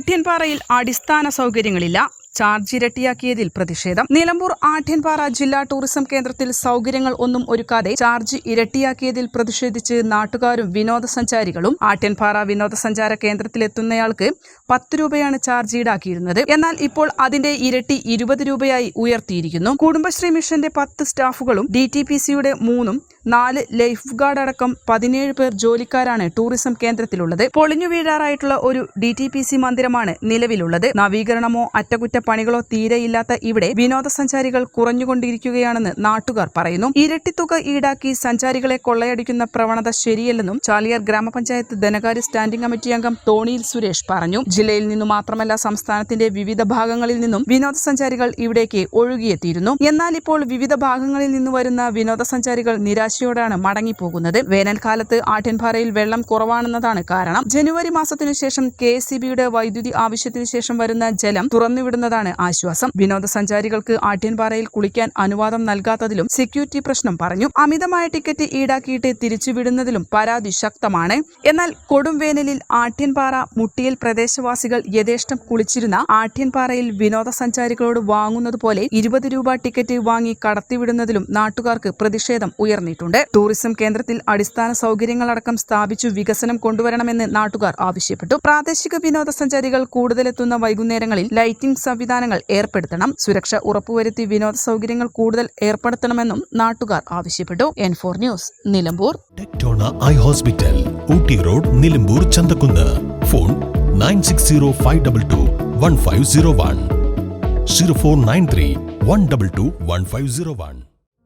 ആഢ്യൻപാറയിൽ അടിസ്ഥാന സൗകര്യങ്ങളില്ല. ചാർജ് ഇരട്ടിയാക്കിയതിൽ പ്രതിഷേധം. നിലമ്പൂർ ആഠ്യൻപാറ ജില്ലാ ടൂറിസം കേന്ദ്രത്തിൽ സൗകര്യങ്ങൾ ഒന്നും ഒരുക്കാതെ ചാർജ് ഇരട്ടിയാക്കിയതിൽ പ്രതിഷേധിച്ച് നാട്ടുകാരും വിനോദസഞ്ചാരികളും ആഠ്യൻപാറ വിനോദസഞ്ചാര കേന്ദ്രത്തിലെത്തുന്നയാൾക്ക് പത്ത് രൂപയാണ് ചാർജ് ഈടാക്കിയിരുന്നത്. എന്നാൽ ഇപ്പോൾ അതിന്റെ ഇരട്ടി ഇരുപത് രൂപയായി ഉയർത്തിയിരിക്കുന്നു. കുടുംബശ്രീ മിഷന്റെ പത്ത് സ്റ്റാഫുകളും ഡി ടി പി സിയുടെ മൂന്നും നാല് ലൈഫ് ഗാർഡ് അടക്കം പതിനേഴ് പേർ ജോലിക്കാരാണ് ടൂറിസം കേന്ദ്രത്തിലുള്ളത്. പൊളിഞ്ഞു വീഴാറായിട്ടുള്ള ഒരു ഡി ടി പി സി മന്ദിരമാണ് നിലവിലുള്ളത്. നവീകരണമോ അറ്റകുറ്റപ്പണികളോ തീരെയില്ലാത്ത ഇവിടെ വിനോദസഞ്ചാരികൾ കുറഞ്ഞുകൊണ്ടിരിക്കുകയാണെന്ന് നാട്ടുകാർ പറയുന്നു. ഇരട്ടിത്തുക ഈടാക്കി സഞ്ചാരികളെ കൊള്ളയടിക്കുന്ന പ്രവണത ശരിയല്ലെന്നും ചാലിയാർ ഗ്രാമപഞ്ചായത്ത് ധനകാര്യ സ്റ്റാൻഡിംഗ് കമ്മിറ്റി അംഗം തോണിയിൽ സുരേഷ് പറഞ്ഞു. ജില്ലയിൽ നിന്നു മാത്രമല്ല സംസ്ഥാനത്തിന്റെ വിവിധ ഭാഗങ്ങളിൽ നിന്നും വിനോദസഞ്ചാരികൾ ഇവിടേക്ക് ഒഴുകിയെത്തിയിരുന്നു. എന്നാൽ ഇപ്പോൾ വിവിധ ഭാഗങ്ങളിൽ നിന്ന് വരുന്ന വിനോദസഞ്ചാരികൾ നിരാശയോടാണ് മടങ്ങിപ്പോകുന്നത്. വേനൽക്കാലത്ത് ആട്ടിൻപാറയിൽ വെള്ളം കുറവാണെന്നതാണ് കാരണം. ജനുവരി മാസത്തിനു ശേഷം കെ എസ് വൈദ്യുതി ആവശ്യത്തിനു ശേഷം വരുന്ന ജലം തുറന്നുവിടുന്നതാണ് ആശ്വാസം. വിനോദസഞ്ചാരികൾക്ക് ആട്ടിൻപാറയിൽ കുളിക്കാൻ അനുവാദം നൽകാത്തതിലും സെക്യൂരിറ്റി പ്രശ്നം പറഞ്ഞു. അമിതമായ ടിക്കറ്റ് ഈടാക്കിയിട്ട് തിരിച്ചുവിടുന്നതിലും പരാതി ശക്തമാണ്. എന്നാൽ കൊടുംവേനലിൽ വേനലിൽ മുട്ടിയിൽ മുട്ടിയൽ പ്രദേശവാസികൾ യഥേഷ്ടം കുളിച്ചിരുന്ന ആട്ടിൻപാറയിൽ വിനോദസഞ്ചാരികളോട് വാങ്ങുന്നത് പോലെ ഇരുപത് രൂപ ടിക്കറ്റ് വാങ്ങി കടത്തിവിടുന്നതിലും നാട്ടുകാർക്ക് പ്രതിഷേധം ഉയർന്നിട്ടുണ്ട്. ടൂറിസം കേന്ദ്രത്തിൽ അടിസ്ഥാന സൗകര്യങ്ങളടക്കം സ്ഥാപിച്ചു വികസനം കൊണ്ടുവരണമെന്ന് നാട്ടുകാർ ആവശ്യപ്പെട്ടു. പ്രാദേശിക വിനോദസഞ്ചാരികൾ കൂടുതലെത്തുന്ന വൈകുന്നേരങ്ങളിൽ ലൈറ്റിംഗ് സംവിധാനങ്ങൾ ഏർപ്പെടുത്തണം. സുരക്ഷ ഉറപ്പുവരുത്തി വിനോദ സൗകര്യങ്ങൾ കൂടുതൽ ഏർപ്പെടുത്തണമെന്നും നാട്ടുകാർ ആവശ്യപ്പെട്ടു. N four news Nilambur. Eye hospital Ooty road Nilambur Chanthakunnu. Phone nine six zero five double two one five zero one. Zero four nine three one double two one five zero one.